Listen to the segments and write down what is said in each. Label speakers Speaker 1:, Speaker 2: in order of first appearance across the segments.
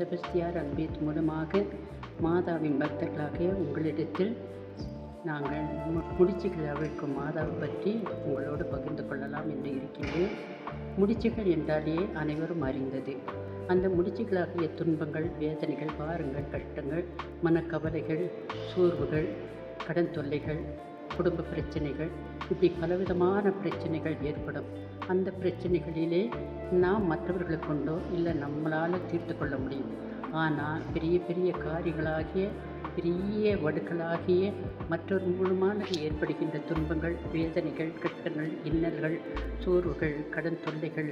Speaker 1: செபஸ்தியார் அன்பேத் மூலமாக மாதாவின் பக்தர்களாகிய உங்களிடத்தில் நாங்கள் மு- முடிச்சுகள் அவிழ்க்கும் மாதாவை பற்றி உங்களோடு பகிர்ந்து கொள்ளலாம் என்று இருக்கின்றேன் முடிச்சுகள் என்றாலே அனைவரும் அறிந்தது. அந்த முடிச்சுகளாகிய துன்பங்கள் வேதனைகள் பாரங்கள் கஷ்டங்கள் மனக்கவலைகள் சோர்வுகள் கடன் தொல்லைகள் குடும்ப பிரச்சனைகள் இப்படி பலவிதமான பிரச்சனைகள் ஏற்படும். அந்த பிரச்சனைகளிலே நாம் மற்றவர்களை கொண்டோ இல்லை நம்மளால் தீர்த்து கொள்ள முடியும். ஆனால் பெரிய பெரிய காரியங்களாகிய பெரிய வடுக்களாகிய மற்றொரு மூலமாக ஏற்படுகின்ற துன்பங்கள் வேதனைகள் கட்டங்கள் இன்னல்கள் சோர்வுகள் கடன் தொல்லைகள்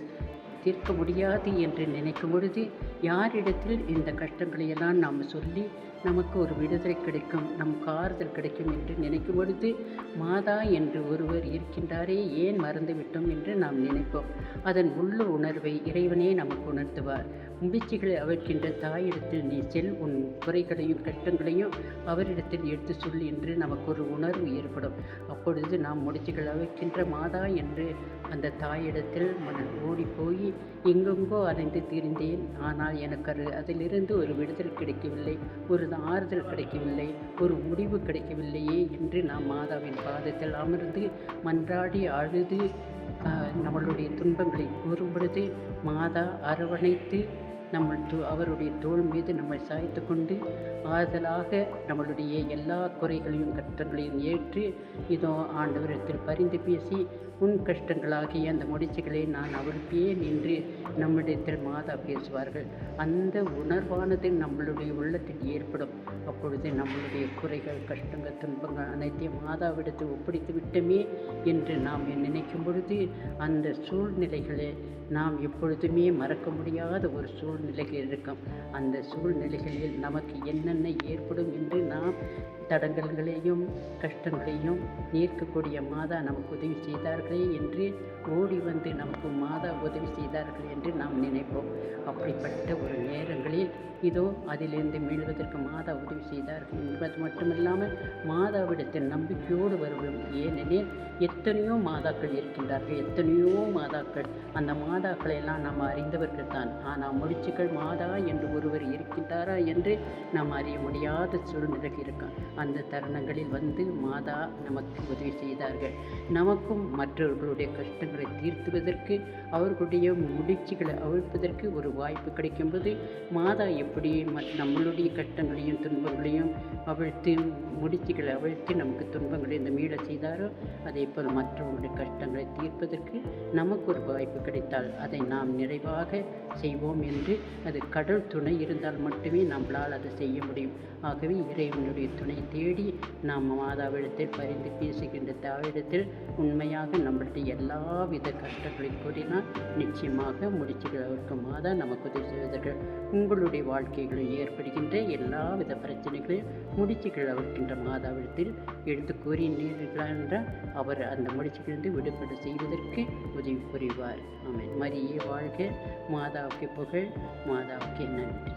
Speaker 1: தீர்க்க முடியாது என்று நினைக்கும் பொழுது யாரிடத்தில் இந்த கஷ்டங்களையெல்லாம் நாம் சொல்லி நமக்கு ஒரு விடுதலை கிடைக்கும் நமக்கு ஆறுதல் கிடைக்கும் என்று நினைக்கும் பொழுது மாதா என்று ஒருவர் இருக்கின்றாரே ஏன் மறந்துவிட்டோம் என்று நாம் நினைப்போம். அதன் உள்ள உணர்வை இறைவனே நமக்கு உணர்த்துவார். முடிச்சுகளை அவிழ்க்கின்ற தாயிடத்தில் நீ செல் உன் குறைகளையும் கஷ்டங்களையும் அவரிடத்தில் எடுத்து சொல் என்று நமக்கு ஒரு உணர்வு ஏற்படும். அப்பொழுது நாம் முடிச்சுகள் அவைக்கின்ற மாதா என்று அந்த தாயிடத்தில் மன- ஓடி போய் எங்கெங்கோ அலைந்து திரிந்தேன். ஆனால் எனக்கு அது அதிலிருந்து ஒரு விடுதல் கிடைக்கவில்லை ஒரு ஆறுதல் கிடைக்கவில்லை ஒரு முடிவு கிடைக்கவில்லையே என்று நாம் மாதாவின் பாதத்தில் அமர்ந்து மன்றாடி அழுது நம்மளுடைய துன்பங்களை கூறும் பொழுது மாதா அரவணைத்து நம்ம அவருடைய தோல் மீது நம்மை சாய்த்து கொண்டு ஆறுதலாக நம்மளுடைய எல்லா குறைகளையும் கஷ்டங்களையும் ஏற்று இதோ ஆண்டவரிடத்தில் பரிந்து பேசி உன் கஷ்டங்களாகிய அந்த முடிச்சுகளை நான் அவிழ்ப்பேன் என்று நம்மிடத்தில் மாதா பேசுவார்கள். அந்த உணர்வானது நம்மளுடைய உள்ளத்தில் ஏற்படும். அப்பொழுது நம்மளுடைய குறைகள் கஷ்டங்கள் துன்பங்கள் அனைத்தையும் மாதாவிடத்தில் ஒப்படைத்து விட்டுமே என்று நாம் நினைக்கும் பொழுது அந்த சூழ்நிலைகளை நாம் எப்பொழுதுமே மறக்க முடியாத ஒரு சூழ்நிலைகள் இருக்கும். அந்த சூழ்நிலைகளில் நமக்கு என்னென்ன ஏற்படும் என்று நாம் தடங்கல்களையும் கஷ்டங்களையும் நீர்க்கக்கூடிய மாதா நமக்கு உதவி செய்தார்களே என்று ஓடி வந்து நமக்கு மாதா உதவி செய்தார்கள் என்று நாம் நினைப்போம். அப்படிப்பட்ட ஒரு நேரங்களில் இதோ அதிலிருந்து மீள்வதற்கு மாதா உதவி செய்தார்கள் என்பது மட்டுமில்லாமல் மாதாவிடத்தில் நம்பிக்கையோடு வருவோம். ஏனெனில் எத்தனையோ மாதாக்கள் இருக்கின்றார்கள் எத்தனையோ மாதாக்கள். அந்த மாதாக்களை எல்லாம் நாம் அறிந்தவர்கள் தான். ஆனால் முடிச்சுக்கள் மாதா என்று ஒருவர் இருக்கின்றாரா என்று நாம் அறிய முடியாத சூழ்நிலை இருக்கும் அந்த தருணங்களில் வந்து மாதா நமக்கு உதவி செய்தார்கள். நமக்கும் மற்றவர்களுடைய கஷ்டங்களை தீர்த்துவதற்கு அவர்களுடைய முடிச்சுகளை அவிழ்ப்பதற்கு ஒரு வாய்ப்பு கிடைக்கும்போது மாதா எப்படி நம்மளுடைய கஷ்டங்களையும் துன்பங்களையும் அவிழ்த்து முடிச்சுகளை அவிழ்த்து நமக்கு துன்பங்களை இந்த மீள செய்தாரோ அதே போல் மற்றவங்களுடைய கஷ்டங்களை தீர்ப்பதற்கு நமக்கு ஒரு வாய்ப்பு கிடைத்தால் அதை நாம் நிறைவாக செய்வோம் என்று அது கடல் துணை இருந்தால் மட்டுமே நம்மளால் அதை செய்ய முடியும். ஆகவே இறைவனுடைய துணை தேடி நாம் மாதாவிடத்தில் பரிந்து பேசுகின்ற தாவிடத்தில் உண்மையாக நம்மளுடைய எல்லா வித கஷ்டங்களை கூறினால் நிச்சயமாக முடிச்சுகிறவருக்கு மாதா நமக்கு உதவி செய்வதற்கு உங்களுடைய வாழ்க்கைகளில் ஏற்படுகின்ற எல்லா வித பிரச்சனைகளையும் முடிச்சுகிறவர்கின்ற மாதாவிடத்தில் எடுத்து கூறினீர்களா என்றால் அவர் அந்த முடிச்சுகளிலிருந்து விடுபட செய்வதற்கு உதவி புரிவார். ஆமென். மரியே வாழ்க. மாதாவுக்கு புகழ். மாதாவுக்கு நன்றி.